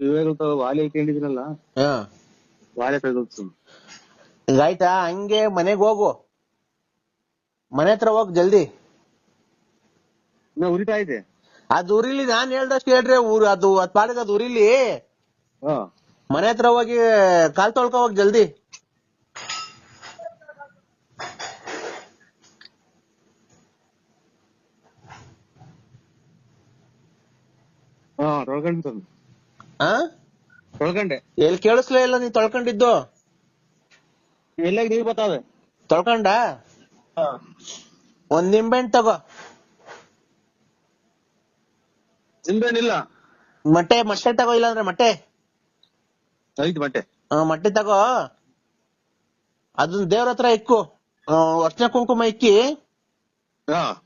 ಇವಾಗ ವಾಲಿ ಹಾಕೊಂಡಿದ್ರಲ್ಲ ತೆಗೆದು ಹಂಗೆ ಮನೆಗ್ ಹೋಗು. ಮನೆ ಹತ್ರ ಹೋಗ್ ಜಲ್ದಿ. ನಾ ಉರಿತಾ ಇದೆ? ಅದು ಉರಿಲಿ ನಾನ್ ಹೇಳ್ದಷ್ಟು ಹೇಳ್ರಿ ಊರು ಅದು ಅದ್ ಪಾಡಿಗೆ ಅದು ಉರಿಲಿ. ಹಾ. ಮನೆ ಹತ್ರ ಹೋಗಿ ಕಾಲ್ ತೊಳ್ಕೊ ಹೋಗ್ ಜಲ್ದಿ. ಹಾ ತೊಳ್ಕೊಂಡ್ ಆ? ತೊಳ್ಕೊಂಡೆ. ಎಲ್ಲಿ ಕೇಳಿಸ್ಲೇ ಇಲ್ಲ ನೀನ್ ತೊಳ್ಕೊಂಡಿದ್ದು? ಎಲ್ಲಾಗ ನೀರ್ ಬರ್ತಾವೆ ತೊಳ್ಕೊಂಡ? ಒಂದ್ ನಿಂಬೆಹಣ್ಣು ತಗೋ. ನಿಂಬೇನಿಲ್ಲ ಮೊಟ್ಟೆ ಮೊಟ್ಟೆ ತಗೋ ಇಲ್ಲ ಅಂದ್ರೆ ಮೊಟ್ಟೆ. ಐದು ಬಟ್ಟೆ ಆ, ಮೊಟ್ಟೆ ತಗೋ. ಅದನ್ನ ದೇವ್ರ ಹತ್ರ ಇಕ್ಕು. ಅರ್ಚನೆ ಕುಂಕುಮ ಇಕ್ಕಿ. ಹಾ.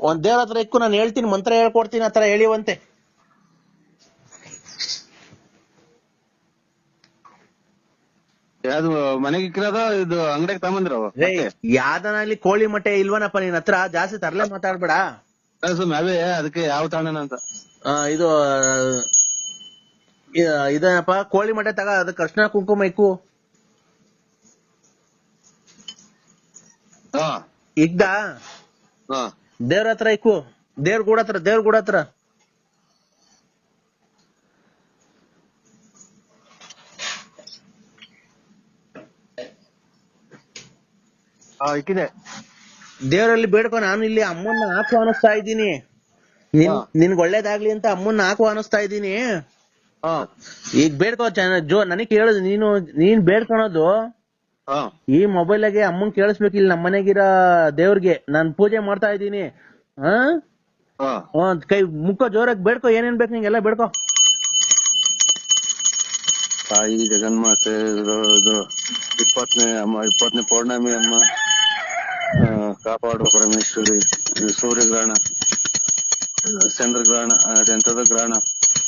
ಒಂದ್ ದೇವ್ರ ಹತ್ರ ಇಕ್ಕು ನಾನು ಹೇಳ್ತೀನಿ ಮಂತ್ರ ಹೇಳ್ಕೊಡ್ತೀನಿ ಆತರ ಹೇಳಿವಂತೆ. ಯಾವ್ದು ಮನೆಗೆ ಇಕ್ಕಿರೋದ ಇದು ಅಂಗಡಿಗೆ ಯಾವ್ದನ ಯಾವ್ದನಲ್ಲಿ ಕೋಳಿ ಮೊಟ್ಟೆ ಇಲ್ವನಪ್ಪ ನಿನ್ ಹತ್ರ? ಜಾಸ್ತಿ ತರ್ಲೆ ಮಾತಾಡ್ಬೇಡ. ಸುಮ್ಮನೆ ಅವೇ ಅದಕ್ಕೆ ಯಾವ ತಾಣನ ಅಂತ. ಆ, ಇದು ಇ- ಇದೇನಪ್ಪ? ಕೋಳಿ ಮೊಟ್ಟೆ ತಗ ಅದಕ್ಕೆ ಅರ್ಶನ ಕುಂಕುಮ ಇಕ್ಕು. ಹಾ. ಇಗ್ದ ಹಾ. ದೇವ್ರ ಹತ್ರ ಇಕ್ಕು. ದೇವ್ರ ಗೂಡ ಹತ್ರ ದೇವ್ರ ಗೂಡ ಹತ್ರ ಇಕ್ಕಿದೆ. ದೇವರಲ್ಲಿ ಬೇಡ್ಕೊ ನಾನು ಇಲ್ಲಿ ಅಮ್ಮನ್ನ ಆಹ್ವಾನಿಸ್ತಾ ಇದ್ದೀನಿ. ನಿನ್ ಹಾ. ನಿನ್ಗ್ ಒಳ್ಳೇದಾಗ್ಲಿ ಅಂತ ಅಮ್ಮನ್ನ ಆಹ್ವಾನಿಸ್ತಾ ಇದ್ದೀನಿ. ಹಾ. ಈಗ ಬೇಡ್ಕೋ ಜೋ ನನಗ್ ಕೇಳುದು ನೀನು ನೀನ್ ಬೇಡ್ಕೊಳೋದು. ಹಾ. ಈ ಆಗಿ ಅಮ್ಮನ್ ಕೇಳಿಸ್ಬೇಕು ಇಲ್ಲಿ ನಮ್ಮ ಮನೆಗಿರೋ ದೇವ್ರಿಗೆ. ನಾನ್ ಪೂಜೆ ಮಾಡ್ತಾ ಇದ್ದೀನಿ. ಒಂದ್ ಕೈ ಮುಖ ಜೋರಾಗಿ ಬೇಡ್ಕೊ ಏನೇನ್ ಬೇಕು ನಿಂಗೆಲ್ಲ ಬೇಡ್ಕೊ. ತಾಯಿ ಜಗನ್ಮಾತೆ ಇಪ್ಪತ್ತನೇ ಅಮ್ಮ ಇಪ್ಪತ್ತನೇ ಪೌರ್ಣಮಿ ಅಮ್ಮ. ಕಾಪಾಡು ಪರಮೇಶ್ವರಿ ಸೂರ್ಯಗ್ರಹಣ ಗ್ರಹಣ ಚಂದ್ರಗ್ರಹಣ ಅದೆಂತದ ಗ್ರಹಣ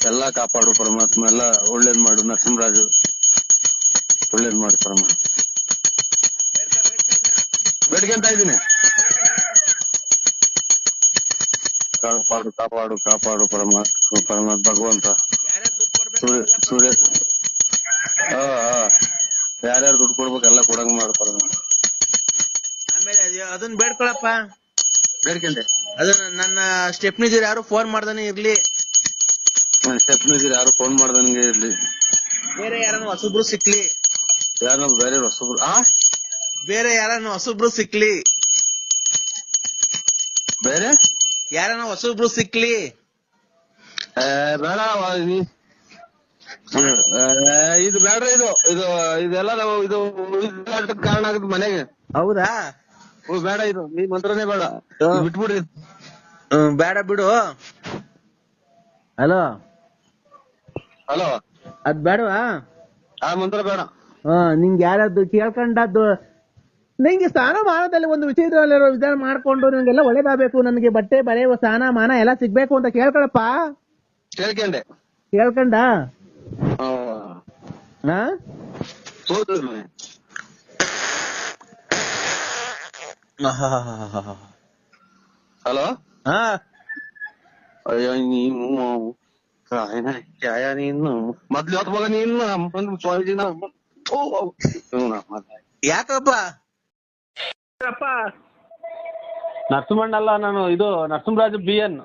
ಎಲ್ಲಾ ಕಾಪಾಡು ಪರಮಾತ್ಮ, ಎಲ್ಲಾ ಒಳ್ಳೇದ್ ಮಾಡು, ನರಸಿಂಹರಾಜು. ಒಳ್ಳೇದ್ ಮಾಡು ಪರಮಾತ್ಮ. ಬೇಡ್ಕೊಂತ ಇದ್ದೀನಿ. ಕಾಪಾಡು ಕಾಪಾಡು ಕಾಪಾಡು ಪರಮಾತ್ಮ ಪರಮಾತ್ಮ ಭಗವಂತ. ಸೂರ್ಯ ಸೂರ್ಯ. ಹಾ ಹಾ ಯಾರ್ಯಾರು ದುಡ್ಡು ಕೊಡ್ಬೇಕು ಎಲ್ಲ ಕೊಡಂಗ್ ಮಾಡ್ತಾರ ಆಮೇಲೆ ಅದ್- ಅದನ್ನ ಬೇಡ್ಕೊಳಪ್ಪ. ಬೇಡ್ಕೊಂಡೆ. ಅದನ್ನ ನನ್ನ ಸ್ಟೆಪ್ನಿಜರ್ ಯಾರು ಫೋನ್ ಮಾಡ್ದಾನೆ ಇರ್ಲಿ. ಸ್ಟೆಪ್ ಇದ್ದೀರಿ ಯಾರು ಫೋನ್ ಮಾಡ್ದಂಗೆ ಇರ್ಲಿ. ಬೇರೆ ಯಾರನ್ನ ಹೊಸಬ್ರು ಸಿಕ್ಲಿ. ಯಾರನ್ನ ಬೇರೆ ಹೊಸಬ್ರು ಆ? ಬೇರೆ ಯಾರನ್ನ ಹೊಸಬ್ರು ಸಿಕ್ಲಿ. ಬೇರೆ? ಯಾರನ್ನ ಹೊಸಬ್ರು ಸಿಕ್ಲಿ. ಏ, ಬೇಡ ವ- ನೀ- ಏ, ಇದು ಬೇಡ್ರಿ ಇದು. ಇದು ಇದೆಲ್ಲ ನಾವು ಇದು ಇದಾಟಕ್ ಕಾರಣ ಆಗುತ್ತೆ ಮನೆಗೆ. ಹೌದಾ? ಓ ಬೇಡ ಇದು ನೀ ಮಂತ್ರನೇ ಬೇಡ. ಬಿಟ್ಬಿಡ್ರಿ ಹ್ಮ್, ಬೇಡ ಬಿಡು. ಹಲೋ. ಹಲೋ. ಅದ್ ಬೇಡವಾ? ಆ ಮಂತ್ರ ಬೇಡ. ಹಾ ನಿಂಗೆ ಯಾರದ್ದು ಕೇಳ್ಕೊಂಡದ್ದು? ನಿಂಗೆ ಸ್ನಾನ ಮಾನದಲ್ಲಿ ಒಂದು ವಿಷಯದಲ್ಲಿ ವಿಧಾನ ಮಾಡ್ಕೊಂಡು ನಿಂಗೆಲ್ಲ ಒಳ್ಳೇದಾಗಬೇಕು ನನಗೆ ಬಟ್ಟೆ ಬರೆ ಸ್ನಾನ ಮಾನ ಎಲ್ಲ ಸಿಗ್ಬೇಕು ಅಂತ ಕೇಳ್ಕೊಳಪ್ಪ. ಕೇಳ್ಕೊಂಡೆ. ಕೇಳ್ಕೊಂಡ? ಹಾ? ಹೌದು ಹಲೋ? ಹಾ. ಅಯ್ಯೋ ನೀನು ಕಾಯನ ಕ್ಯಾಯ ನೀನು. ಮೊದ್ಲು ಹೊತ್ತು ಮಗ ನೀನು ಒಂದು ಸ್ವಾಮೀಜಿನ. ಯಾಕಪ್ಪ? ನರಸಿಂಹಣ್ಣ ಅಲ್ಲ ನಾನು ಇದು ನರಸಿಂಹರಾಜ ಬಿ ಎನ್.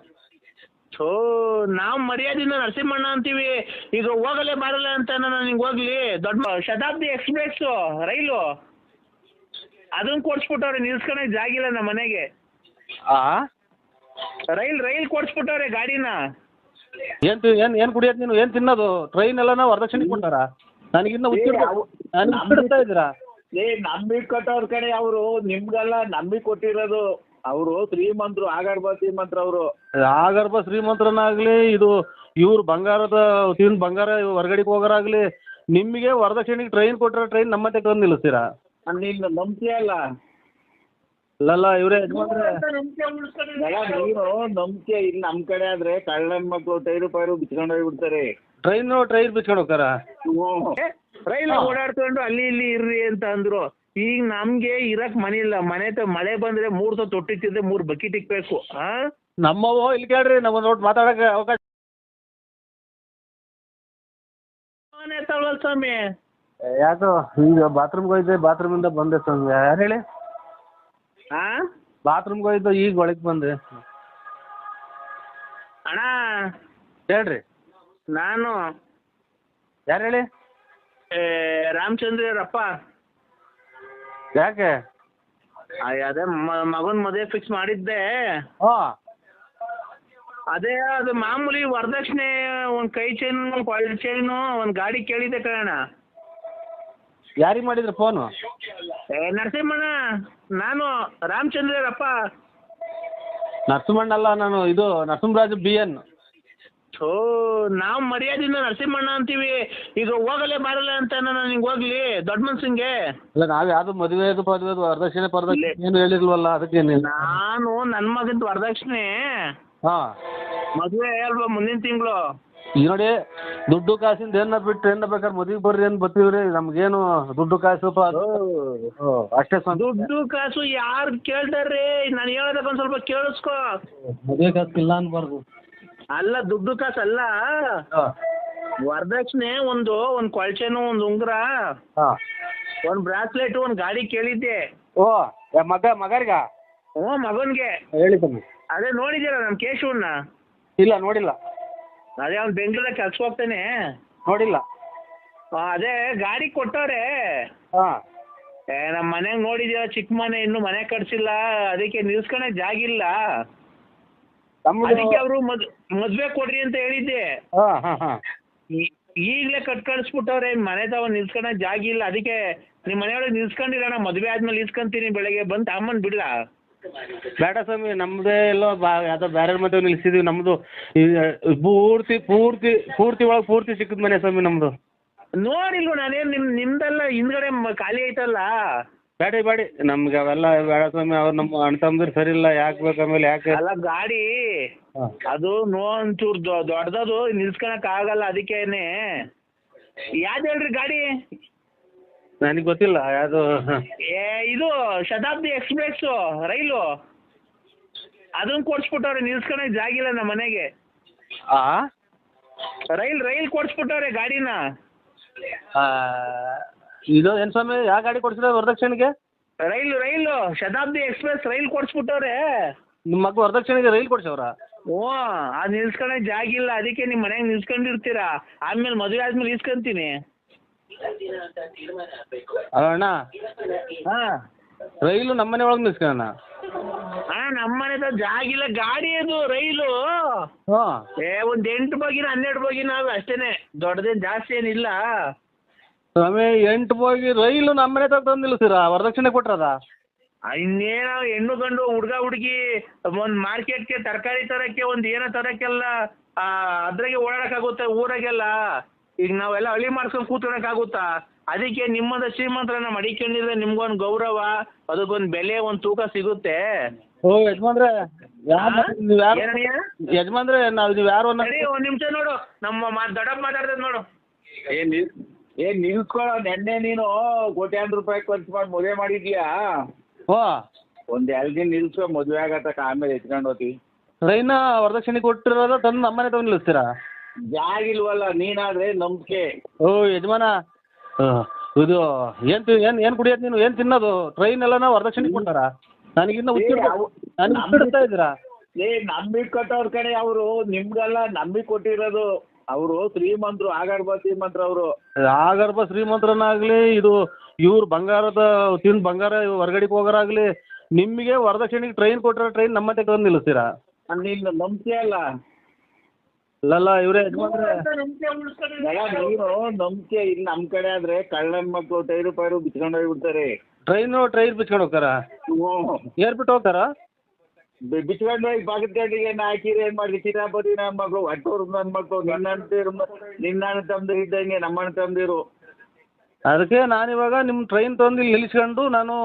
ಥೋ ನಾವು ಮರ್ಯಾದಿಂದ ನರಸಿಂಹಣ್ಣ ಅಂತೀವಿ. ಈಗ ಹೋಗಲೇ ಬರಲ್ಲ ಅಂತ ನಾನು ನಿಂಗೆ ಹೋಗ್ಲಿ. ದೊಡ್ಡ ಶತಾಬ್ದಿ ಎಕ್ಸ್ಪ್ರೆಸ್ ರೈಲು. ಅದನ್ನ ಕೊಡ್ಸ್ಬಿಟ್ಟವ್ರೆ ನಿಲ್ಸ್ಕೊಳಕ್ ಜಾಗಿಲ್ಲ ನಮ್ಮ ಮನೆಗೆ. ಆ? ರೈಲ್ ರೈಲ್ ಕೊಡ್ಸ್ಬಿಟ್ಟವ್ರೆ ಗಾಡಿನ. ಏನ್ ತಿ- ಏನ್ ಏನ್ ಕುಡಿಯೋದ್ ನೀನು? ಏನ್ ತಿನ್ನೋದು? ಟ್ರೈನ್ ಎಲ್ಲ ವರದಕ್ಷಿಣೆ ಕೊಟ್ಟಾರ? ನನಗಿನ್ನ ಉಚ್ಚಿಡ್ತಾ ಇದ್ದೀರಾ ಏ ನಂಬಿಕೆ ಕೊಟ್ಟವ್ರ ಕಡೆ ಅವರು. ನಿಮ್ಗೆಲ್ಲ ನಂಬಿ ಕೊಟ್ಟಿರೋದು. ಅವರು ಶ್ರೀಮಂತರು ಆಗಾಡ್ಬ ಶ್ರೀಮಂತ್ರ ಅವರು ಆಗರ್ಭ ಶ್ರೀಮಂತರನ್ನಾಗ್ಲಿ ಇದು ಇವ್ರು ಬಂಗಾರದ ತಿಂದ್ ಬಂಗಾರ ಹೊರಗಡೆ ಹೋಗೋರಾಗ್ಲಿ ನಿಮಗೆ ವರದಕ್ಷಿಣೆಗೆ ಟ್ರೈನ್ ಕೊಟ್ಟರೆ ಟ್ರೈನ್ ನಮ್ಮತ್ತೆ ತಂದು ನಿಲ್ಲಿಸ್ತೀರಾ ನಿನ್ನ ನಂಬಿಕೆ ಅಲ್ಲ. ಅಲ್ಲಲ್ಲ ಇವರೇ ನೀರು ಅಲ್ಲ, ನಂಬಿಕೆ ಇಲ್ಲಿ ನಮ್ ಕಡೆ ಆದ್ರೆ ಕಳ್ಳನ್ ಮಕ್ಳು ಟೈರು ಪೈರು ಬಿಚ್ಕೊಂಡು ಹೋಗ್ಬಿಡ್ತಾರೆ. ಟ್ರೈನ್ ಟ್ರೈನ್ ಬಿಚ್ಕೊಂಡು ಹೋಗ್ತಾರ? ರೈಲ್ ಓಡಾಡ್ಕೊಂಡು ಅಲ್ಲಿ ಇಲ್ಲಿ ಇರ್ರಿ ಅಂತ ಅಂದ್ರು. ಈಗ ನಮ್ಗೆ ಇರಕ್ ಮನೆ ಇಲ್ಲ. ಮನೆ ತ ಮಳೆ ಬಂದ್ರೆ ಮೂರ್ ಸಲ ತೊಟ್ಟಿತ್ತಿದ್ರೆ ಮೂರ್ ಬಕೆಟ್ ಇಕ್ಬೇಕು. ಆ? ನಮ್ಮವು ಇಲ್ಲಿ ಕೇಳ್ರಿ ನಮ್ಮ ನೋಟ್ ಮಾತಾಡಕ್ ಅವಕಾಶ ಸ್ವಾಮಿ. ಯಾಕೋ ಈಗ ಬಾತ್ರೂಮ್ಗೆ ಹೋಯ್ದೆ ಬಾತ್ರೂಮಿಂದ ಬಂದೆ ಸ್ವಾಮಿ. ಯಾರು ಹೇಳಿ? ಹಾ ಬಾತ್ರೂಮ್ಗೆ ಹೋಯ್ದು ಈಗ ಒಳಗೆ ಬಂದೆ. ಅಣ್ಣ? ಹೇಳ್ರಿ. ನಾನು. ಯಾರು ಹೇಳಿ? ಏ, ರಾಮಚಂದ್ರಪ್ಪ ಯಾಕೆ? ಅದೇ ಮಗನ ಮದುವೆ ಫಿಕ್ಸ್ ಮಾಡಿದ್ದೆ. ಹಾಂ. ಅದೇ ಅದು ಮಾಮೂಲಿ ವರದಕ್ಷಿಣೆ ಒಂದು ಕೈ ಚೈನ್ ಕ್ವಾಲಿಟಿ ಚೈನು ಒಂದು ಗಾಡಿ ಕೇಳಿದ್ದೆ ಕಣ ಯಾರಿಗೆ ಮಾಡಿದ್ರಿ ಫೋನು? ಏ ನರಸಿಂಹಣ್ಣ ನಾನು ರಾಮಚಂದ್ರಪ್ಪ ನರಸಿಂಹಣ್ಣ ಅಲ್ಲ ನಾನು ಇದು ನರಸಿಂಹರಾಜು ಬಿ ಎನ್. ಥೋ ನಾವು ಮರ್ಯಾದಿಂದ ನರಸಿಂಹಣ್ಣ ಅಂತೀವಿ. ಈಗ ಹೋಗಲೇ ಬರಲ್ಲ ಅಂತ ನಾನು ನಿಂಗೆ ಹೋಗ್ಲಿ ದೊಡ್ಡ ಮನ್ಸಂಗೆ ಇಲ್ಲ ನಾವು ಯಾವುದು ಮದುವೆದು ಪದುವೆದು ವರದಕ್ಷಿಣೆ ಪರದಕ್ಷಿಣೆ ಏನು ಹೇಳಿಲ್ವಲ್ಲ ಅದಕ್ಕೆ ನಾನು. ನನ್ನ ಮಗಂದು ವರದಕ್ಷಿಣೆ. ಹಾಂ. ಮದುವೆ ಅಲ್ವಾ ಮುಂದಿನ ತಿಂಗಳು? ಈಗ ನೋಡಿ ದುಡ್ಡು ಕಾಸಿಂದ ಏನ ಬಿಟ್ಟು ಏನ ಬೇಕಾದ್ರೆ ಮದುವೆ ಬರ್ರಿ ಅಂತ ರೀ ನಮ್ಗೇನು ದುಡ್ಡು ಕಾಸು ಪ- ಅಷ್ಟೇ ಸ್ವಾಮಿ. ದುಡ್ಡು ಕಾಸು ಯಾರು ಕೇಳ್ತಾರ್ರಿ? ನಾನು ಹೇಳೋದಕ್ಕೆ ಒಂದು ಸ್ವಲ್ಪ ಕೇಳಿಸ್ಕೋ. ಮದುವೆ ಕಾಸು ಇಲ್ಲ ಅನ್ಬಾರ್ದು. ಅಲ್ಲ ದುಡ್ಡು ಕಾಸು ಅಲ್ಲ. ಹಾಂ. ವರದಕ್ಷಿಣೆ ಒಂದು ಒಂದು ಕೊಳ್ಚೆನು ಒಂದು ಉಂಗುರ ಹಾಂ. ಒಂದು ಬ್ರಾಸ್ಲೆಟ್ ಒಂದು ಗಾಡಿ ಕೇಳಿದ್ದೆ. ಓ ಏ, ಮಗ ಮಗರಿಗ ಹ್ಞೂ ಮಗನಿಗೆ. ಹೇಳಿ ಸ್ವಾಮಿ. ಅದೇ ನೋಡಿದ್ದೀರ ನಮ್ಮ ಕೇಶವನ್ನ? ಇಲ್ಲ ನೋಡಿಲ್ಲ. ಅದೇ ಅವ್ನು ಬೆಂಗಳೂರಲ್ಲಿ ಕೆಲ್ಸಕ್ಕೆ ಹೋಗ್ತಾನೆ. ನೋಡಿಲ್ಲ. ಆ, ಅದೇ ಗಾಡಿ ಕೊಟ್ಟವ್ರೆ. ಹಾಂ. ಏ ನಮ್ಮ ಮನೆಗೆ ನೋಡಿದ್ಯಾ ಚಿಕ್ಕ ಮನೆ ಇನ್ನು ಮನೆ ಕಟ್ಸಿಲ್ಲ ಅದಕ್ಕೆ ನಿಲ್ಸ್ಕೊಳಕ್ ಜಾಗ ಇಲ್ಲ. ಅದಕ್ಕೆ ಅವರು ಮದ್ ಮದ್ವೆ ಕೊಡ್ರಿ ಅಂತ ಹೇಳಿದ್ದೆ. ಹಾಂ ಹಾಂ ಹಾಂ. ಈ- ಈಗ್ಲೇ ಕಟ್ ಕಳಿಸ್ಬಿಟ್ಟವ್ರೆ ಮನೆ ತಾವ ನಿಲ್ಸ್ಕೊಳಕ್ ಜಾಗ ಇಲ್ಲ. ಅದಕ್ಕೆ ನಿಮ್ಮ ಮನೆಯೊಳಗೆ ನಿಲ್ಸ್ಕೊಂಡಿರೋಣ ಮದ್ವೆ ಆದ್ಮೇಲೆ ನಿಲ್ಸ್ಕೊಂತೀನಿ ಬೆಳಗ್ಗೆ ಬಂದು ಅಮ್ಮನ್ ಬಿಡ್ಲಾ? ಬೇಡ ಸ್ವಾಮಿ ನಮ್ದೇ ಎಲ್ಲೋ ಬಾ ಯಾವ್ದೋ ಬೇರೆ ಮದುವೆ ನಿಲ್ಸಿದೀವಿ ನಮ್ದು ಪೂರ್ತಿ ಪೂರ್ತಿ ಪೂರ್ತಿ ಒಳಗೆ ಪೂರ್ತಿ ಸಿಕ್ಕಿದ ಮನೆ ಸ್ವಾಮಿ ನಮ್ದು. ನೋಡಿಲ್ವ ನಾನೇನು ನಿಮ್ ನಿಮ್ದೆಲ್ಲ ಹಿಂದ್ಗಡೆ ಮ- ಖಾಲಿ ಐತಲ್ಲ? ಬೇಡ ಬೇಡಿ ನಮ್ಗೆ ಅವೆಲ್ಲ ಬೇಡ ಸ್ವಾಮಿ ಅವ್ರು ನಮ್ಮ ಅಣ್ಣ ತಮ್ಮಂದಿರು ಸರಿ ಇಲ್ಲ ಯಾಕೆ ಬೇಕು ಆಮೇಲೆ ಯಾಕೆ? ಅಲ್ಲ ಗಾಡಿ ಹಾಂ. ಅದು ನೋ ಒಂಚೂರು ದೊ- ದೊಡ್ಡದದು ನಿಲ್ಸ್ಕೊಳಕ್ ಆಗಲ್ಲ ಅದಕ್ಕೇನೆ. ಯಾವ್ದು ಹೇಳ್ರಿ ಗಾಡಿ? ನನಗೆ ಗೊತ್ತಿಲ್ಲ ಯಾವುದು ಏ ಇದು ಶತಾಬ್ದಿ ಎಕ್ಸ್ಪ್ರೆಸ್ ರೈಲು. ಅದನ್ನ ಕೊಡ್ಸ್ಬಿಟ್ಟವ್ರೆ ನಿಲ್ಸ್ಕೊಳಕ್ ಜಾಗಿಲ್ಲ ನಮ್ಮ ಮನೆಗೆ. ಆ? ರೈಲ್ ರೈಲ್ ಕೊಡ್ಸ್ಬಿಟ್ಟವ್ರೆ ಗಾಡಿನ. ಆ, ಇದು ಏನು ಸ್ವಾಮಿ ಯಾವ ಗಾಡಿ ಕೊಡ್ಸಿದ್ರೆ ವರದಕ್ಷಿಣೆಗೆ? Rail rail Shatabdi express rail ಕೊಡ್ಸ್ಬಿಟ್ಟವ್ರೆ. ನಿಮ್ಮ ಮಗ ವರದಕ್ಷಿಣೆಗೆ ರೈಲ್ ಕೊಡ್ಸವ್ರ? ಓ ಅದು ನಿಲ್ಸ್ಕೊಳಕ್ ಜಾಗಿಲ್ಲ ಅದಕ್ಕೆ ನಿಮ್ಮ ಮನೆಗೆ ನಿಲ್ಸ್ಕೊಂಡಿರ್ತೀರಾ. ಆಮೇಲೆ ಮದುವೆ ಆದ್ಮೇಲೆ ಇಸ್ಕೊಂತೀನಿ ಅಣ್ಣ. ಹಾಂ. ರೈಲು ನಮ್ಮನೆ ಒಳಗೆ ನಿಲ್ಸ್ಕೊಳ್ಳೋಣ ಹಾ ನಮ್ಮ ಮನೆದ ಜಾಗಿಲ್ಲ ಗಾಡಿ ಅದು ರೈಲು. ಹಾಂ. ಏ ಒಂದ್ ಎಂಟು ಬಗಿನ ಹನ್ನೆರಡು ಬಗಿನ ಅದು ಅಷ್ಟೇನೆ ದೊಡ್ಡದೇನ್ ಜಾಸ್ತಿ ಏನಿಲ್ಲ. ಸ್ವಾಮಿ ಎಂಟು ಬೋಗಿ ರೈಲು ನಮ್ಮನೆ ತಗ ತಂದು ನಿಲ್ಲಿಸ್ತೀರಾ ವರದಕ್ಷಿಣೆ ಕೊಟ್ರದ? ಆ, ಇನ್ನೇನೋ ಹೆಣ್ಣು ಗಂಡು ಹುಡ್ಗ ಹುಡುಗಿ ಒಂದ್ ಮಾರ್ಕೆಟ್ಗೆ ತರಕಾರಿ ತರಕ್ಕೆ ಒಂದ್ ಏನೋ ತರಕ್ಕೆಲ್ಲ ಆ, ಅದ್ರಾಗೆ ಓಡಾಡಕ್ಕಾಗುತ್ತೆ ಊರಾಗೆಲ್ಲ. ಈಗ ನಾವೆಲ್ಲ ಅಳಿ ಮಾಡ್ಸ್ಕೊಂಡ್ ಕೂತ್ಕೊಳಕ್ಕಾಗುತ್ತಾ ಅದಕ್ಕೆ ನಿಮ್ಮದ ಶ್ರೀಮಂತರನ್ನ ಮಡಿಕೊಂಡಿದ್ರೆ ನಿಮ್ಗೊಂದು ಗೌರವ ಅದಕ್ಕೊಂದ್ ಬೆಲೆ ಒಂದು ತೂಕ ಸಿಗುತ್ತೆ. ಓ ಯಜಮಾನ್ರೆ ಯಾರು ನೀವು ಯಾರು ಏನಯ್ಯ? ಯಜಮಾನ್ರೆ ನಾವು ನೀವು ಯಾರು ಅನ್ನೋ ಸರಿ ಒಂದ್ ನಿಮಿಷ ನೋಡು. ನಮ್ಮ ಮಾ ದೊಡ್ಡಪ್ಪ ಮಾತಾಡ್ತದ ನೋಡು. ಏನ್ ನಿಲ್ ಏನ್ ನೆನ್ನೆ ನೀನು ಕೋಟ್ಯಾಂತರ ರೂಪಾಯಿ ಖರ್ಚು ಮಾಡಿ ಮದುವೆ ಮಾಡಿದ್ಯಾ? ಓ ಒಂದ್ ಎರಡು ದಿನ ನಿಲ್ಸೋ ಮದುವೆ ಆಗತ್ತಕ ಆಮೇಲೆ ಎತ್ಕೊಂಡು ಹೋತಿ ರೈನ ವರದಕ್ಷಿಣೆ ಕೊಟ್ಟಿರೋದ ತಂದು ನಮ್ಮನೆ ತಗೊಂಡು ನಿಲ್ಲಿಸ್ತೀರಾ? ಜಾಗ ಇಲ್ವಲ್ಲ ನೀನಾದ್ರೆ ನಂಬಿಕೆ. ಓ ಯಜಮಾನ. ಆ, ಇದು ಏನ್ ತಿ ಏನ್ ಏನ್ ಕುಡಿಯೋದು ನೀನು? ಏನ್ ತಿನ್ನೋದು? ಟ್ರೈನ್ ಎಲ್ಲ ವರದಕ್ಷಿಣೆ ಕೊಟ್ಟಾರ? ನನಗಿನ್ನ ಉಚ್ಚಿಡ್ತಾ ಅವು- ನನಗೆ ಇದ್ದೀರಾ? ಏ ನಂಬಿಕೆ ಕೊಟ್ಟವ್ರ ಕಡೆ ಅವರು. ನಿಮ್ಗೆಲ್ಲ ನಂಬಿಕೆ ಕೊಟ್ಟಿರೋದು. ಅವರು ಶ್ರೀಮಂತರು ಆಗರ್ಭ ಶ್ರೀಮಂತರು ಅವರು. ಆಗರ್ಭ ಶ್ರೀಮಂತ್ರನಾಗ್ಲಿ ಇದು ಇವ್ರು ಬಂಗಾರದ ತಿನ್ ಬಂಗಾರ ಹೊರಗಡೆ ಹೋಗೋರಾಗ್ಲಿ ನಿಮಗೆ ವರದಕ್ಷಿಣೆಗೆ ಟ್ರೈನ್ ಕೊಟ್ಟರೆ ಟ್ರೈನ್ ನಮ್ಮ ತಂದು ನಿಲ್ಲಿಸ್ತೀರಾ? ನಿನ್ನ ನಂಬಿಕೆ ಅಲ್ಲ. ಅಲ್ಲಲ್ಲ ಇವರೇ ಯಜಮಾನ್ರೆ. ನಂಬಿಕೆ ಇಲ್ಲಿ ನಮ್ ಕಡೆ ಆದ್ರೆ ಕಳ್ಳನ ಮಕ್ಳು ಟೈರು ಪೈರು ಬಿಚ್ಕೊಂಡು ಹೋಗ್ಬಿಡ್ತಾರೆ. ಟ್ರೈನು ಟ್ರೈನ್ ಬಿಚ್ಕೊಂಡು ಹೋಗ್ತಾರಾ? ಹ್ಞೂ. ಏರ್ಬಿಟ್ಟು ಹೋಗ್ತಾರಾ? ಬಿಚ್ಕೊಂಡು ಹೋಗಿ ಬಾಗಿದ ನಾ ಹಾಕಿರಿ ಏನ್ ಮಾಡಿ ಚಿರಾಪತಿ ನನ್ನ ಮಗಳು ಅಟ್ಟೋರ್ ನನ್ ಮಕ್ಕಳು ನಿನ್ನ ಅಂತೀರು ನಿನ್ನ ಅಣ್ಣ ತಮ್ಮದಿರು ಇದ್ದಂಗೆ ನಮ್ಮಣ್ಣ ತಂದಿರು ತಮ್ಮದಿರು ಅದಕ್ಕೆ ನಾನಿವಾಗ ನಿಮ್ಮ ಟ್ರೈನ್ ತಂದು ಇಲ್ಲಿ ನಿಲ್ಲಿಸ್ಕೊಂಡು ನಾನು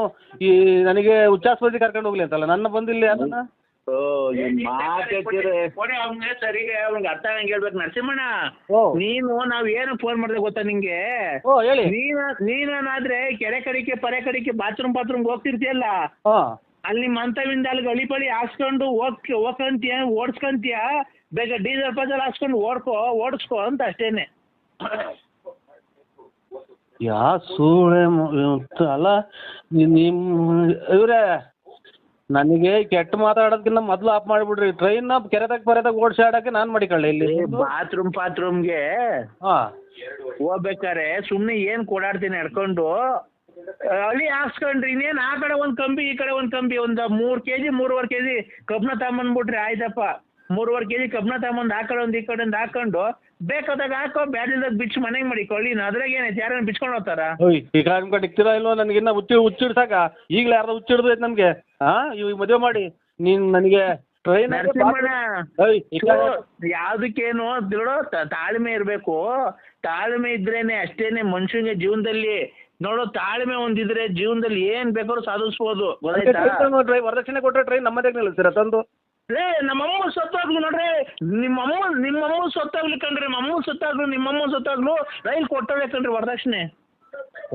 ಈ ನನಗೆ ಉಚ್ಚಾಸ್ಪತ್ರೆ ಕರ್ಕೊಂಡು ಹೋಗ್ಲಿ ಅಂತಲ್ಲ ನನ್ನ ಬಂದಿಲ್ಲ ಇಲ್ಲಿ ಅದನ್ನ ಓ ಏನ್ ಮಾತಾಡ್ತೀರಿ ಕೊಡಿ ಅವ್ನಿಗೆ ಸರಿಗೆ ಅವ್ನಿಗೆ ಅರ್ಥ ಹಂಗ ಹೇಳ್ಬೇಕು. ನರಸಿಂಹಣ್ಣ ಓ. ನೀನು ನಾವ್ ಏನು ಫೋನ್ ಮಾಡ್ದೆ ಗೊತ್ತಾ ನಿಂಗೆ? ಓ ಹೇಳಿ. ನೀನ ನೀನೇನಾದ್ರೆ ಕೆರೆ ಕಡಿಕೆ ಪರೆ ಕಡಿಕೆ ಬಾತ್ರೂಮ್ ಬಾತ್ರೂಮ್ ಹೋಗ್ತಿರ್ತೀಯಲ್ಲ? ಹಾಂ. ಅಲ್ಲಿ ಮಂತವಿಂದ ಅಲ್ಲಿ ಗಳಿ ಪಳಿ ಹಾಕ್ಸ್ಕೊಂಡು ಹೋಗ್ ಹೋಗ್ಕಂತೀಯ ಓಡ್ಸ್ಕಂತೀಯ? ಬೇಗ ಡೀಸೆಲ್ ಪಜಲ್ ಹಾಕ್ಸ್ಕೊಂಡು ಓಡ್ಕೋ ಓಡಿಸ್ಕೋ ಅಂತ ಅಷ್ಟೇನೆ. ಯಾ ಸೂಳೆ ಮ- ಅಲ್ಲ ನಿಮ್ ಇವ್ರೆ ನನಗೆ ಕೆಟ್ಟ ಮಾತಾಡೋದಕ್ಕಿಂತ ಮೊದಲು ಆಫ್ ಮಾಡಿಬಿಡ್ರಿ. ಟ್ರೈನ್ನ ಕೆರೆದಾಗ ಪರೆದಾಗ ಓಡಿಸಾಡಕ್ಕೆ ನಾನು ಮಾಡಿಕೊಳ್ಳಿ ಇಲ್ಲಿ. ಬಾತ್ರೂಮ್ ಬಾತ್ರೂಮ್ಗೆ ಹಾಂ. ಹೋಗ್ಬೇಕಾರೆ ಸುಮ್ಮನೆ ಏನು ಕೊಡಾಡ್ತೀನಿ ನಡ್ಕೊಂಡು ಹಳ್ಳಿ ಹಾಕ್ಸ್ಕೊಂಡ್ರಿ ಇನ್ನೇನು ಆ ಕಡೆ ಒಂದು ಕಂಬಿ ಈ ಕಡೆ ಒಂದು ಕಂಬಿ ಒಂದು ಮೂರ್ ಕೆಜಿ ಮೂರುವರೆ ಕೆಜಿ ಕಬ್ಬನ ತಗೊಂಬಂದ್ಬಿಟ್ರಿ ಆಯ್ತಪ್ಪ. ಮೂರುವರೆ ಕೆಜಿ ಕಬ್ಬಿಣ ಕಬ್ಬನ ತಗೊಂಬಂದು ಆ ಕಡೆ ಒಂದು ಈ ಕಡೆ ಒಂದು ಹಾಕೊಂಡು ಬೇಕಾದಾಗ ಹಾಕೋ ಬ್ಯಾಡಿಲ್ದಾಗ ಬಿಚ್ಚು ಮನೆಗೆ ಮಾಡಿ ಕೊಳ್ಳಿನ ಅದ್ರಾಗ ಏನೈತೆ ಯಾರನ್ನ ಬಿಚ್ಕೊಂಡು ಹೋಗ್ತಾರ? ಓಯ್ ಈ ಕಡೆ ಕಡೆ ಇಕ್ತೀರಾ ಇಲ್ವೋ? ನನಗಿನ್ನ ಹುಚ್ಚಿ ಹುಚ್ಚಿಡ್ಸಾಕ ಈಗಲೇ ಯಾರ್ದೋ ಹುಚ್ಚಿಡ್ದೈತೆ ನಮಗೆ ಹಾಂ ಇವಾಗ ಮದುವೆ ಮಾಡಿ. ನೀನ್ ನನಗೆ ಟ್ರೈನ್ ನರಸಿಂಹಣ್ಣ. ಓಯ್ ಈ ಕಡೆ ಯಾವ್ದಕ್ಕೇನು? ತಾಳ್ಮೆ ಇರಬೇಕು. ತಾಳ್ಮೆ ಇದ್ರೇನೆ ಅಷ್ಟೇನೆ ಮನುಷ್ಯನ್ಗೆ ಜೀವನದಲ್ಲಿ ನೋಡೋ ತಾಳ್ಮೆ ಒಂದಿದ್ರೆ ಜೀವನದಲ್ಲಿ ಏನ್ ಬೇಕಾದ್ರೂ ಸಾಧಿಸ್ಬೋದು. ಗೊತ್ತಾಯ್ತಾ? ಟ್ರೈನ್ ವರದಕ್ಷಿಣೆ ಕೊಟ್ಟರೆ ಟ್ರೈನ್ ನಮ್ಮದೇ ನಿಲ್ಲಿಸ್ತೀರ ತಂದು? ಲೇ ನಮ್ಮಮ್ಮ ಸತ್ತಾಗ್ಲು ನೋಡ್ರಿ. ನಿಮ್ಮಮ್ಮ ನಿಮ್ಮಮ್ಮ ಸತ್ತಾಗ್ಲಿ ಕಣ್ರಿ. ನಮ್ಮಮ್ಮ ಸತ್ತಾಗ್ಲು ನಿಮ್ಮಮ್ಮ ಸತ್ತಾಗ್ಲು. ರೈಲ್ ಕೊಟ್ಟಳೆ ಕಣ್ರಿ ವರದಕ್ಷಿಣೆ.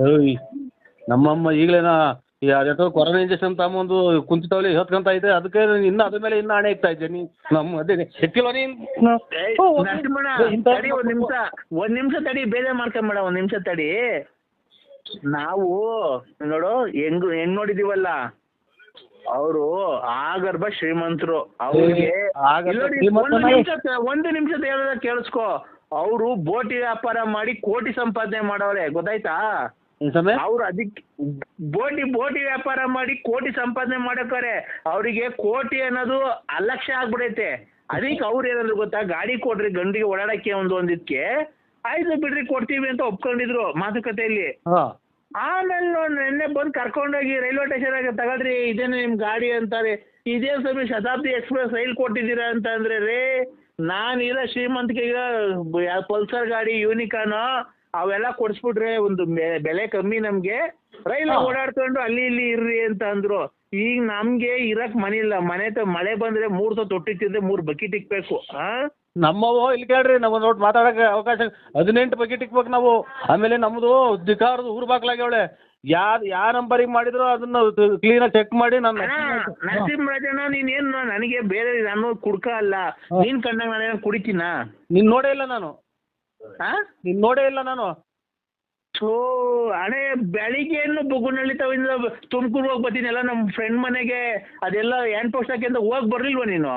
ಓಯ್ ನಮ್ಮಮ್ಮ ಈಗಲೇನ ಯಾವ್ದೋ ಕೊರೋನಾ ಇಂಜೆಕ್ಷನ್ ತಗೊಂಬಂದು ಕುಂತಿತಾವಲ್ಲಿ ಹೊತ್ಕೊಂತ ಐತೆ ಅದಕ್ಕೆ ಇನ್ನ ಅದ್ರ ಮೇಲೆ ಇನ್ನ ಹಣೆ ಇಕ್ತಾ ಇದ್ದೆ ನೀ? ನಮ್ಮ ಅದೇ ಎಕ್ಕಿಲ್ವ ನೀನು? ಏಯ್, ತಡಿ ಒಂದ್ ನಿಮಿಷ. ಒಂದ್ ನಿಮಿಷ ತಡಿ ಬೇರೆ ಮಾಡ್ಕೊಂಬೇಡ ಒಂದ್ ನಿಮಿಷ ತಡಿ. ನಾವು ನೋಡು ಹೆಂಗ್ ಹೆಂಗ್ ನೋಡಿದೀವಲ್ಲ? ಅವರು ಆಗರ್ಭ ಶ್ರೀಮಂತರು. ಅವ್ರಿಗೆ ಒಂದು ನಿಮಿಷ ಒಂದು ನಿಮಿಷ ಹೇಳೋದ ಕೇಳಿಸ್ಕೊ. ಅವರು ಬೋಟಿ ವ್ಯಾಪಾರ ಮಾಡಿ ಕೋಟಿ ಸಂಪಾದನೆ ಮಾಡವ್ರೆ ಗೊತ್ತಾಯ್ತಾ? ಅವ್ರು ಅದಕ್ಕೆ ಬೋಟಿ ಬೋಟಿ ವ್ಯಾಪಾರ ಮಾಡಿ ಕೋಟಿ ಸಂಪಾದನೆ ಮಾಡಕ್ಕಾರೆ ಅವರಿಗೆ ಕೋಟಿ ಅನ್ನೋದು ಅಲಕ್ಷ್ಯ ಆಗ್ಬಿಡೈತೆ. ಅದಕ್ಕೆ ಅವ್ರು ಏನಂದ್ರು ಗೊತ್ತಾ? ಗಾಡಿ ಕೊಡ್ರಿ ಗಂಡಿಗೆ ಓಡಾಡಕ್ಕೆ ಒಂದು ಒಂದಿದ್ಕೆ ಆಯ್ತು ಬಿಡ್ರಿ ಕೊಡ್ತೀವಿ ಅಂತ ಒಪ್ಕೊಂಡಿದ್ರು ಮಾತುಕತೆಯಲ್ಲಿ. ಆಮೇಲೆ ನೋಡಿ ನಿನ್ನೆ ಬಂದು ಕರ್ಕೊಂಡೋಗಿ ರೈಲ್ವೆ ಸ್ಟೇಷನ್ ಆಗ ತಗೊಳ್ರಿ ಇದೇನು ನಿಮ್ಮ ಗಾಡಿ ಅಂತಾರೆ. ಇದೇ ಸ್ವಾಮಿ ಶತಾಬ್ದಿ ಎಕ್ಸ್ಪ್ರೆಸ್ ರೈಲ್ ಕೊಟ್ಟಿದ್ದೀರಾ ಅಂತ ಅಂದ್ರೆ ರೇ ನಾನು ಇರೋ ಶ್ರೀಮಂತಿಗೆ ಈಗ ಪಲ್ಸರ್ ಗಾಡಿ ಯೂನಿಕಾನ ಅವೆಲ್ಲ ಕೊಡಿಸ್ಬಿಟ್ರೆ ಒಂದು ಬೆಲೆ ಕಮ್ಮಿ ನಮಗೆ. ರೈಲ್ ಓಡಾಡ್ಕೊಂಡು ಅಲ್ಲಿ ಇಲ್ಲಿ ಇರ್ರಿ ಅಂತ ಅಂದ್ರು. ಈಗ ನಮ್ಗೆ ಇರಕ್ ಮನೆ ಇಲ್ಲ. ಮನೆ ತ ಮಳೆ ಬಂದ್ರೆ ಮೂರ್ ಸಲ ತೊಟ್ಟಿ ತಿಂದ್ರೆ ಮೂರ್ ಬಕೆಟ್ ಇಕ್ಬೇಕು. ಆ? ನಮ್ಮವು ಇಲ್ಲಿ ಕೇಳ್ರಿ ನಮ್ಮ ನೋಟ್ ಮಾತಾಡಕ್ಕೆ ಅವಕಾಶ ಹದಿನೆಂಟು ಬಕೆಟ್ ಇಕ್ಬೇಕು ನಾವು. ಆಮೇಲೆ ನಮ್ಮದು ಧಿಕಾರದು ಊರು ಅವಳೆ. ಯಾ ಯಾ ನಂಬರಿಗೆ ಮಾಡಿದ್ರು ಅದನ್ನ ಕ್ಲೀನಾಗಿ ಚೆಕ್ ಮಾಡಿ ನಾನು ನೀನ್ ಏನ್ ನನಗೆ ಬೇರೆ ನಾನು ಕುಡ್ಕ ಅಲ್ಲ. ನೀನ್ ಕಂಡಂಗ ನಾನು ಕುಡಿತೀನ? ನಿನ್ ನೋಡೇ ಇಲ್ಲ ನಾನು. ಹಾ? ನಿನ್ ನೋಡೇ ಇಲ್ಲ ನಾನು. ಸೊ ಹಣೆ ಬೆಳಿಗ್ಗೆಯನ್ನು ಬುಗುನಳ್ಳಿ ತವಿಂದ ತುಮಕೂರು ಹೋಗಿ ಬರ್ತೀನಿ ಎಲ್ಲ ನಮ್ಮ ಫ್ರೆಂಡ್ ಮನೆಗೆ. ಅದೆಲ್ಲ ಹ್ಯಾಂಡ್ ಪೋಸ್ಟ್ ಹಾಕಿ ಅಂತ ಹೋಗಿ ಬರ್ಲಿಲ್ವಾ ನೀನು?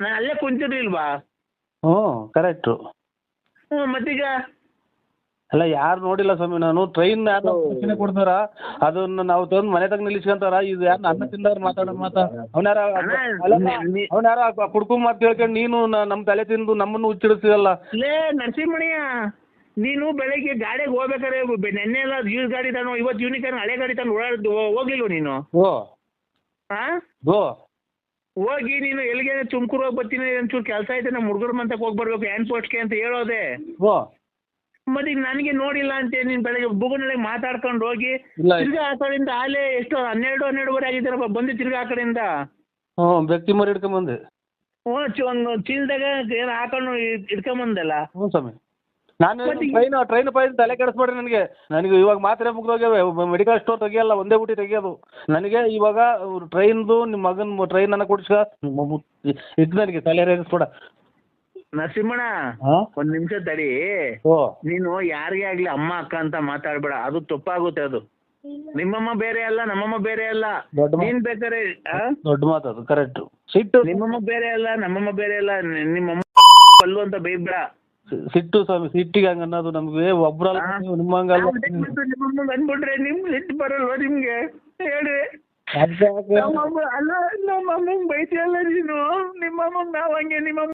ನಾನು ಅಲ್ಲೇ ಕುಂತಿರ್ಲಿಲ್ವಾ? ಹ್ಞೂ ಕರೆಕ್ಟು ಹ್ಞೂ ಮತ್ತೀಗ? ಅಲ್ಲ ಯಾರು ನೋಡಿಲ್ಲ ಸ್ವಾಮಿ ನಾನು ಟ್ರೈನ್ ಯಾರು ಕೊಡ್ತಾರ ಅದನ್ನ ನಾವು ತಂದು ಮನೆ ತಂಗ ನಿಲ್ಲಿಸ್ಕೊಂತಾರ ಇದು ಯಾರು ಅನ್ನ ತಿಂದವ್ರು ಮಾತಾಡೋ ಮಾತಾ. ಅವನ್ಯಾರ ಅವನ್ಯಾರ ಕುಡ್ಕು ಮಾತು ಕೇಳ್ಕೊಂಡು ನೀನು ನಮ್ಮ ತಲೆ ತಿಂದು ನಮ್ಮನ್ನು ಹುಚ್ಚಿಡಿಸ್ತೀವಲ್ಲ ಲೇ ನರಸಿಂಹಣಿಯ ನೀನು ಬೆಳಗ್ಗೆ ಗಾಡಿಗೆ ಹೋಗ್ಬೇಕಾರೆ ನೆನ್ನೆ ಎಲ್ಲ ಯೂಸ್ ಗಾಡಿ ತಾನು ಇವತ್ತು ಯೂನಿಕಾರ್ನ್ ಹಳೆ ಗಾಡಿ ತಾನು ಓಡಾಡ್ ಹೋಗ್ಲಿಲ್ವ ನೀನು? ಓ ಹಾಂ. ಓ ಹೋಗಿ ನೀನು ಎಲ್ಲಿಗೆ ತುಮಕೂರು ಹೋಗಿ ಬರ್ತೀನಿ ಒಂಚೂರು ಕೆಲಸ ಐತೆ ನಮ್ಮ ಹುಡುಗರ ಮಂತಕ್ಕೆ ಹೋಗಿ ಬರ್ಬೇಕು ಹ್ಯಾಂಡ್ ಪೋಸ್ಟ್ಗೆ ಅಂತ ಹೇಳೋದೆ. ಓ ಮತ್ತೆ ಈಗ ನನಗೆ ನೋಡಿಲ್ಲ ಅಂತ ನೀನು ಬೆಳಗ್ಗೆ ಬುಗುನಲ್ಲಿ ಮಾತಾಡ್ಕೊಂಡು ಹೋಗಿ ಇಲ್ಲ. ತಿರ್ಗಾ ಆ ಕಡೆಯಿಂದ ಆಲೇ ಎಷ್ಟು ಹನ್ನೆರಡು ಹನ್ನೆರಡುವರೆ ಆಗಿದ್ದಾರಪ್ಪ ಬಂದು ತಿರ್ಗಾ ಆ ಕಡೆಯಿಂದ. ಹ್ಞೂ ವ್ಯಕ್ತಿ ಮರಿ ಹಿಡ್ಕೊಂಬಂದೆ ಹ್ಞೂ ಚಿ- ಒಂದು ಚೀಲದಾಗ ಏನು ಹಾಕೊಂಡು ಇದ್- ಇಟ್ಕೊಂಬಂದಲ್ಲ ಹ್ಞೂ ಸ್ವಾಮಿ. ನಾನು ಟ್ರೈನ್ ಟ್ರೈನ್ ಪೈ ತಲೆ ಕೆಡಿಸ್ಬೇಡ್ರಿ ನನಗೆ. ನನಗೆ ಇವಾಗ ಮಾತ್ರೆ ಮುಗಿದೋಗ್ಯವೆ ಮೆಡಿಕಲ್ ಸ್ಟೋರ್ ತೆಗಿಯಲ್ಲ ಒಂದೇ ಬುಟ್ಟಿ ತೆಗಿಯೋದು. ನನಗೆ ಇವಾಗ ಟ್ರೈನ್ದು ನಿಮ್ಮ ಮಗನ ಟ್ರೈನ್ ಅನ್ನ ಕೊಡ್ಸ ಇದು ನನಗೆ ತಲೆ ರೇಗಿಸ್ಬೇಡ ನರಸಿಂಹಣ ಒಂದ್ ನಿಮಿಷ ತಡಿ. ನೀನು ಯಾರಿಗೆ ಆಗ್ಲಿ ಅಮ್ಮ ಅಕ್ಕ ಅಂತ ಮಾತಾಡ್ಬೇಡ. ಅದು ತಪ್ಪಾಗುತ್ತೆ ಅದು. ನಿಮ್ಮಮ್ಮ ಬೇರೆ ಅಲ್ಲ ನಮ್ಮಮ್ಮ ಬೇರೆ ಅಲ್ಲ. ನೀನ್ ಬೇಕಾರೆ? ದೊಡ್ಡ ಮಾತು ಅದು ಕರೆಕ್ಟ್ ಸಿಟ್ಟು ನಿಮ್ಮಮ್ಮ ಬೇರೆ ಅಲ್ಲ ನಮ್ಮಮ್ಮ ಬೇರೆ ಅಲ್ಲ. ನಿಮ್ಮಮ್ಮ ಕಲ್ಲು ಅಂತ ಬೈಬೇಡ ಸಿಟ್ಟು ಸ್ವಾಮಿ ಸಿಟ್ಟಿಗೆ ಹಂಗ ಅನ್ನೋದು ನಮ್ಗೆ ಒಬ್ರಲ್ಲ ಹಾ. ನಿಮ್ಮಂಗಲ್ಲ ನಿಮ್ಮಮ್ಮ ಅಂದ್ಬಿಟ್ರೆ ನಿಮ್ ಸಿಟ್ಟು ಬರಲ್ವಾ ನಿಮ್ಗೆ? ಹೇಳಿ ನಮ್ಮಮ್ಮ ಅಲ್ಲ ನಮ್ಮಮ್ಮಂಗ್ ಬೈತಿಯಲ್ಲ ನೀನು? ನಿಮ್ಮಮ್ಮ ನಾವ್ ಹಂಗೆ ನಿಮ್ಮಮ್ಮ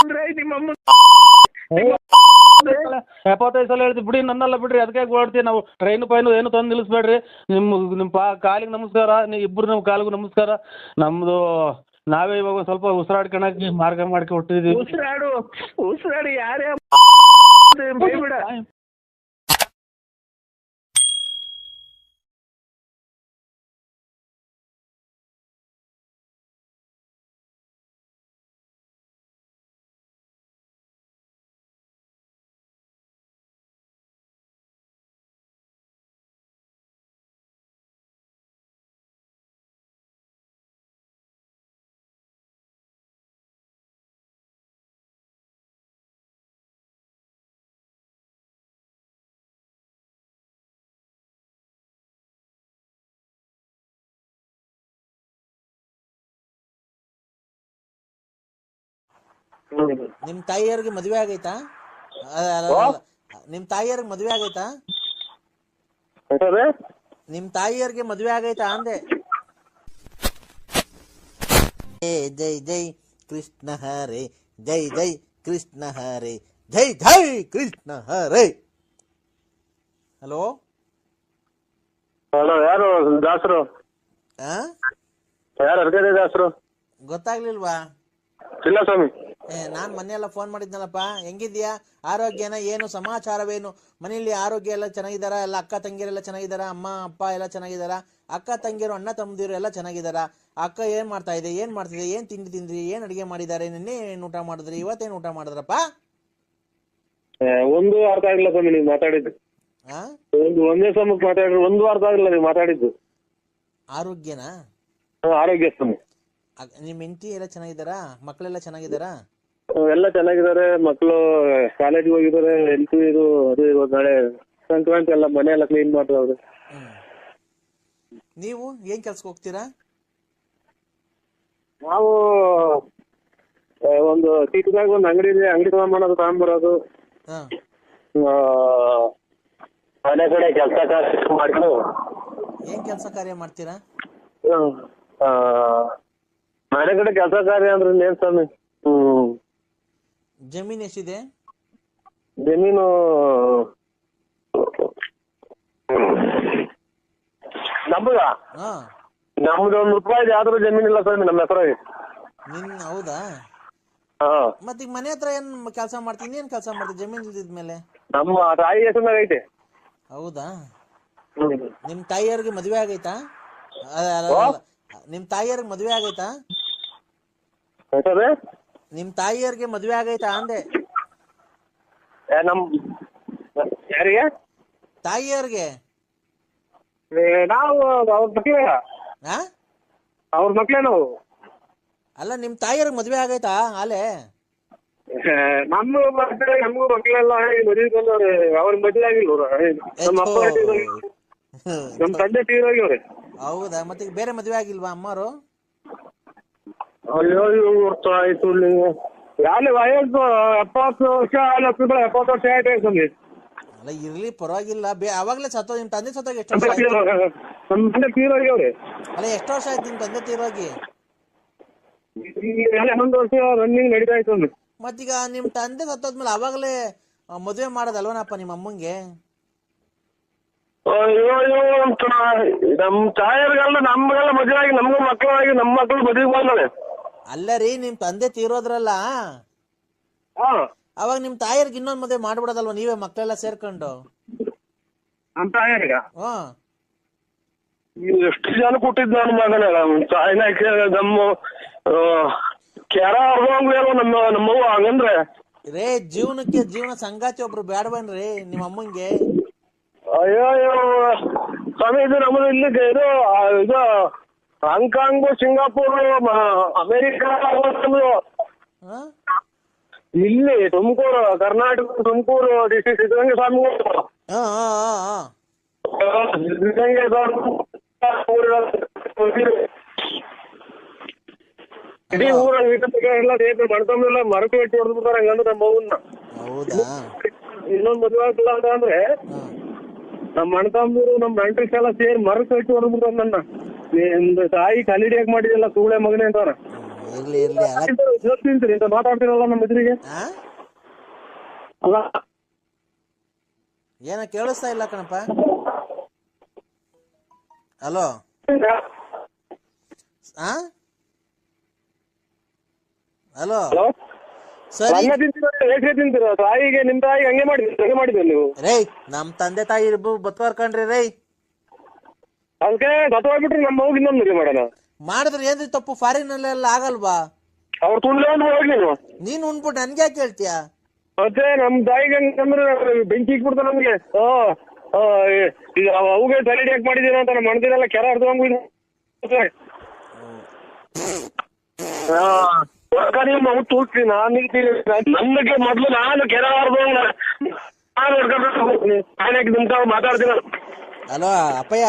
ಅಂದ್ರೆ ನಿಮ್ಮಮ್ಮ ಎಪ್ಪತ್ತೈದು ಸಲ ಹೇಳ್ತೀವಿ ಬಿಡಿ ನನ್ನಲ್ಲ ಬಿಡ್ರಿ ಅದಕ್ಕೆ ಓಡ್ತೀವಿ ನಾವು? ಟ್ರೈನ್ ಪೈನು ಏನು ತಂದು ನಿಲ್ಲಿಸ್ಬೇಡ್ರಿ ನಿಮ್ಮ ನಿಮ್ಮ ಪಾ ಕಾಲಿಗೆ ನಮಸ್ಕಾರ ನೀವು ಇಬ್ಬರು ನಮ್ಮ ಕಾಲಿಗೂ ನಮಸ್ಕಾರ. ನಮ್ಮದು ನಾವೇ ಇವಾಗ ಒಂದ್ ಸ್ವಲ್ಪ ಉಸಿರಾಡ್ಕೊಳಕ್ಕೆ ಮಾರ್ಗ ಮಾಡ್ಕೊಟ್ಟಿದ್ದೀವಿ ಉಸಿರಾಡು ಉಸಿರಾಡು ಯಾರೇ ಬೈಬೇಡ ನಿಮ್ ತಾಯಿಯವ್ರಿಗೆ ಮದ್ವೆ ಆಗೈತಾ. ನಿಮ್ ತಾಯಿಯವ್ರಿಗೆ ಮದ್ವೆ ಆಗೈತಾ? ನಿಮ್ ತಾಯಿಯವ್ರಿಗೆ ಮದ್ವೆ ಆಗೈತಾ ಅಂದೆ? ಜೈ ಜೈ ಕೃಷ್ಣ ಹರೇ ಜೈ ಜೈ ಕೃಷ್ಣ ಹರೇ ಜೈ ಜೈ ಕೃಷ್ಣ ಹರೇ. ಹಲೋ? ಹಲೋ ಯಾರು ದಾಸರು? ಯಾರು ಅರ್ಗದೆ ದಾಸರು? ಗೊತ್ತಾಗ್ಲಿಲ್ವಾ? ಇಲ್ಲ ಸ್ವಾಮಿ ನಾನ್ ಮೊನ್ನೆ ಎಲ್ಲ ಫೋನ್ ಮಾಡಿದ್ನಲ್ಲಪ್ಪ. ಹೆಂಗಿದ್ಯಾ ಆರೋಗ್ಯನ ಏನು ಸಮಾಚಾರವೇನು? ಮನೆಯಲ್ಲಿ ಆರೋಗ್ಯ ಎಲ್ಲ ಚೆನ್ನಾಗಿದಾರ ಎಲ್ಲ ಅಕ್ಕ ತಂಗಿಯರೆಲ್ಲ ಚೆನ್ನಾಗಿದಾರ ಅಮ್ಮ ಅಪ್ಪ ಎಲ್ಲ ಚೆನ್ನಾಗಿದಾರ ಅಕ್ಕ ತಂಗಿಯರು ಅಣ್ಣ ತಮ್ಮದಿರು ಎಲ್ಲ ಚೆನ್ನಾಗಿದಾರ ಅಕ್ಕ ಏನ್ ಮಾಡ್ತಾ ಇದೆ? ಏನ್ ಮಾಡ್ತಿದೆ? ಏನ್ ತಿಂಡಿ ತಿಂದ್ರಿ? ಏನ್ ಅಡಿಗೆ ಮಾಡಿದಾರೆ ನಿನ್ನೆ ಏನ್ ಊಟ ಮಾಡಿದ್ರಿ? ಇವತ್ತೇನ್ ಊಟ ಮಾಡಿದ್ರಪ್ಪ? ಒಂದು ಅರ್ಥ ಆಗಿಲ್ಲ ಸ್ವಾಮಿ ನೀವು ಮಾತಾಡಿದ್ದು. ಒಂದು ಒಂದೇ ಸಮಕ್ಕೆ ಮಾತಾಡಿದ್ರೆ. ಒಂದು ಅರ್ಥ ಆಗಿಲ್ಲ ನೀವು ಮಾತಾಡಿದ್ದು. ಆರೋಗ್ಯನಾ? ಆರೋಗ್ಯ ಸ್ವಾಮಿ. ಅಗ್- ನಿಮ್ ಹೆಂಡತಿ ಎಲ್ಲ ಚೆನ್ನಾಗಿದಾರ ಮಕ್ಕಳೆಲ್ಲ ಚೆನ್ನಾಗಿದಾರಾ ಎಲ್ಲ ಚೆನ್ನಾಗಿದ್ದಾರೆ ಮಕ್ಕಳು ಕಾಲೇಜಿಗೆ ಹೋಗಿದ್ದಾರೆ ಹೆಲ್ತ್ ಇದು ಅದು ಇವಾಗ ನಾಳೆ ಸಂಕ್ರಾಂತಿ ಎಲ್ಲ ಮನೆ ಎಲ್ಲ ಕ್ಲೀನ್ ಮಾಡ್ತಾರೆ ಹ್ಮ್ ನೀವು ಏನ್ ಕೆಲ್ಸಕ್ಕೆ ಹೋಗ್ತೀರಾ? ನಾವು ಒಂದು ಚಿಕ್ಕದಾಗ ಒಂದು ಅಂಗಡಿ ಇದೆ ಅಂಗಡಿ ತಗೊಂಡ್ಬರೋದು ಹಾ. ಆ, ಮನೆ ಕಡೆ ಕೆಲಸ ಮಾಡ್ಕೊಂಡು. ಏನ್ ಕೆಲಸ ಕಾರ್ಯ ಮಾಡ್ತೀರಾ? ಆ, ಮನೆ ಕಡೆ ಕೆಲಸ ಕಾರ್ಯ ಅಂದ್ರೆ ಏನ್ ಸ್ವಾಮಿ? ಹ್ಮ್. ಜಮೀನ್ ಎಷ್ಟಿದೆ? ಜಮೀನು ನಮ್ಗ ಹಾ. ನಮ್ದು ಒಂದ್ ರೂಪಾಯಿ ಯಾವ್ದಾರು ಜಮೀನಿಲ್ಲ ಸ್ವಾಮಿ ನಮ್ಮ ಹೆಸರಾಗಿ ನಿನ್ ಹೌದಾ? ಹಾ. ಮತ್ತೀಗ ಮನೆ ಹತ್ರ ಏನ್ ಕೆಲಸ ಮಾಡ್ತೀನಿ ಏನ್ ಕೆಲಸ ಮಾಡ್ತೀನಿ ಜಮೀನ್ ಇದ್ದಿದ್ಮೇಲೆ ನಮ್ಮ ತಾಯಿ ಹೆಸರಿನಾಗ ಐತೆ. ಹೌದಾ? ಹ್ಮ್. ನಿಮ್ ತಾಯಿಯವ್ರಿಗೆ ಮದ್ವೆ ಆಗೈತಾ? ಅಲ್ಲ, ಅಲ್ಲ, ಅಲ್ಲ. ನಿಮ್ ತಾಯಿಯವ್ರಿಗೆ ಮದ್ವೆ ಆಗೈತಾ? ನಿಮ್ ತಾಯಿಯರಿಗೆ ಮದ್ವೆ ಆಗೈತಾ ಅಂದೆ? ಏ, ನಮ್ ಯಾರಿಗೆ? ತಾಯಿಯರಿಗೆ ಏ, ನಾವು ಅವ್ರ ಮಕ್ಳೇ. ಹಾ ಅವ್ರ ಮಕ್ಳೇ ನಾವು. ಅಲ್ಲ ನಿಮ್ ತಾಯಿಯರಿಗೆ ಮದ್ವೆ ಆಗೈತಾ ಆಲೆ ಏ, ನಮ್ಮ ಮಕ್ಳು ನಮಗೂ ಮಕ್ಳೆಲ್ಲ ಮದುವೆ ಬಂದವ್ರೆ? ಅವ್ರ ಮದುವೆ ಆಗಿಲ್ಲ ಅವ್ರು. ನಮ್ಮ ಅಪ್ಪ ತೀರೋಗಿ- ನಮ್ಮ ತಂದೆ ತೀರೋಗ್ಯವ್ರೆ ಹೌದಾ? ಮತ್ತೆ ಬೇರೆ ಮದ್ವೆ ಆಗಿಲ್ವಾ ಅಮ್ಮರು ಅಯ್ಯೋ ಇವ್ರು ಆಯ್ತು ನೀವು. ಯಾಲೆ ವಯಸ್ಸು? ಎಪ್ಪತ್ತು ವರ್ಷ ಲಕ್ಷಗಳು ಎಪ್ಪತ್ತು ವರ್ಷ ಆಯ್ತು ಸ್ವಾಮಿ ಅಲ್ಲ ಇರ್ಲಿ ಪರವಾಗಿಲ್ಲ. ಬೇ ಅವಾಗ್ಲೇ ಸತ್ತೋ ನಿಮ್ ತಂದೆ ಸತ್ತೋಗಿ ಎಷ್ಟು ವರ್ಷ ಆಯ್ತು? ನಮ್ಮ ತಂದೆ ತೀರೋಗ್ಯವ್ರೆ ಅಲ್ಲ ಎಷ್ಟು ವರ್ಷ ಆಯ್ತು ನಿಮ್ ತಂದೆ ತೀರೋಗಿ? ಈಗ ಹನ್ನೊಂದು ವರ್ಷ ರನ್ನಿಂಗ್ ನಡೀತಾ ಇತ್ತು ಸ್ವಾಮಿ ಮತ್ತೀಗ ನಿಮ್ ತಂದೆ ಸತ್ತೋದ್ಮೇಲೆ ಅವಾಗಲೇ ಮದುವೆ ಮಾಡೋದಲ್ವನಪ್ಪ ನಿಮ್ಮ ಅಮ್ಮಂಗೆ? ಅಯ್ಯೋ ಅಯ್ಯೋ ಅಂತ ನಮ್ಮ ತಾಯರ್ಗೆಲ್ಲ ನಮ್ಗೆಲ್ಲ ಮದುವೆ ಆಗಿ ನಮ್ಗೂ ಮಕ್ಕಳಾಗಿ ನಮ್ಮ ಮಕ್ಕಳು ಮದುವೆ ಬಂದವೆ ಅಲ್ಲ ರೀ ನಿಮ್ ತಂದೆ ತೀರೋದ್ರಲ್ಲ? ಹಾ. ಅವಾಗ ನಿಮ್ ತಾಯಿಯರ್ಗ್ ಇನ್ನೊಂದ್ ಮದ್ವೆ ಮಾಡ್ಬಿಡೋದಲ್ವ ನೀವೇ ಮಕ್ಕಳೆಲ್ಲ ಸೇರ್ಕೊಂಡು? ನಮ್ ತಾಯರ್ಗ ಹ್ಮ್ ಎಷ್ಟು ಜನ ಕೊಟ್ಟಿದ್ ನನ್ನ ಮಗನ ತಾಯಿನ ಕೇ- ನಮ್ಮ ಕೆರ ಅರ್ಧಂಗ್ಲೇನೋ ನಮ್ಮ ನಮ್ಮವ್ವ ಹಂಗಂದ್ರೆ? ರೇ ಜೀವನಕ್ಕೆ ಜೀವನ ಸಂಗಾತಿ ಒಬ್ರು ಬೇಡವನ್ರಿ ನಿಮ್ ಅಮ್ಮಂಗೆ? ಅಯ್ಯೋ ಅಯ್ಯೋ ಸ್ವಾಮಿ ಇದು ನಮ್ಮದು ಇಲ್ಲಿ ಇದು ಆ, ಇದು ಹಾಂಗ್ಕಾಂಗ್ ಸಿಂಗಾಪುರ್ ಅಮೇರಿಕ ಇಲ್ಲಿ ತುಮಕೂರು ಕರ್ನಾಟಕ ತುಮಕೂರು ಡಿಸ್ಟ್ರಿಕ್ಟ್ ಸಿದ್ಧಗಂಗೆ ಸ್ವಾಮಿ ಹಾ ಹಾ ಹಾ ಹಾ. ಸಿದ್ಧಗಂಗೆ ಸ್ವಾಮಿ ಇಡೀ ಊರ ಎಲ್ಲ ಸೇತು ಮಾಡ್ಕೊಂಡೆಲ್ಲ ಮರಕು ಇಟ್ಟು ಹೊಡೆದ್ಬಿಡ್ತಾರೆ ಹಂಗಂದ್ರೆ ನಮ್ಮ ಹೌದಾ? ಇನ್ನೊಂದ್ ಮದುವೆ ಆಗಿಲ್ಲ ಅಂತ ಅಂದ್ರೆ ನಮ್ಮ ಅಣ್ಣ ತಮ್ಮರು ನಮ್ಮ ನೆಂಟ್ರಿಸ್ ಎಲ್ಲ ಸೇರಿ ಮರಕು ಇಟ್ಟು ಹೊಡೆದ್ಬಿಡ್ತಾರೆ ನನ್ನ ನಿಮ್ದು ತಾಯಿ ಯಾಕೆ ಮಾಡಿದೆಲ್ಲ ಸೂಳೆ ಮಗನೇ ಅಂತಾರ ಇರ್ಲಿ ಇರ್ಲಿ ತಿಂತೀರಿ ಅಂತ ಮಾತಾಡ್ತೀರಲ್ಲ ನಮ್ಮ ಎದುರಿಗೆ. ಆ? ಅಲ್ಲ. ಏನ ಕೇಳಿಸ್ತಾ ಇಲ್ಲ ಕಣಪ್ಪ. ಹಲೋ. ಆ? ಹಲೋ. ಹಲೋ. ಸರಿ. ತಿಂತೀರ ತಿಂತೀರ? ತಾಯಿಗೆ ನಿಮ್ ತಾಯಿಗೆ ಹಂಗೆ ಮಾಡಿದ್ರಿ ಹಂಗೆ ಮಾಡಿದ್ರಿ ನೀವು? ರೇ ನಮ್ ತಂದೆ ತಾಯಿ ಬತ್ವಾರ್ಕಂಡ್ರಿ ರೇ ಅದಕ್ಕೆ ಸತ್ತೋಗ್ಬಿಟ್ರೆ ನಮ್ಮ ಹೋಗಿ ಇನ್ನೊಂದು ಮದುವೆ ಮಾಡೋಣ. ಮಾಡಿದ್ರೆ ಏನ್ರಿ ತಪ್ಪು? ಫಾರಿನ್ ಅಲ್ಲೆಲ್ಲ ಆಗಲ್ವಾ? ಅವ್ರು ತುಳ್ಳೆ ಒಂದು ಹೋಗಿ ನೀವು ನೀನ್ ಉಂಡ್ಬಿಟ್ಟು ನನ್ಗೆ ಯಾಕೆ ಹೇಳ್ತೀಯ? ಮತ್ತೆ ನಮ್ ತಾಯಿಗೆ ಹಂಗಂದ್ರೆ ಬೆಂಕಿ ಇಕ್ಬಿಡ್ತಾರೆ ನಮ್ಗೆ. ಆ, ಅವುಗೆ ತಲೆಡಿ ಯಾಕೆ ಮಾಡಿದೀರ ಅಂತ ನಮ್ಮ ಮಣದಿರೆಲ್ಲ ಕೆರ ಹರ್ದಂಗ್ ನೀವು ಮಗು ತೂಗ್ತೀನಿ ನಾನು ನನಗೆ ಮೊದ್ಲು ನಾನು ಕೆರ ಹರ್ದಂಗ್ ನಾನು ಹಿಡ್ಕೊಂಡು ಹೋಗ್ತೀನಿ. ನಾನೇ ನಿಂತಾವ್ ಮಾತಾಡ್ತೀನಿ ಹಲೋ ಅಪ್ಪಯ್ಯ.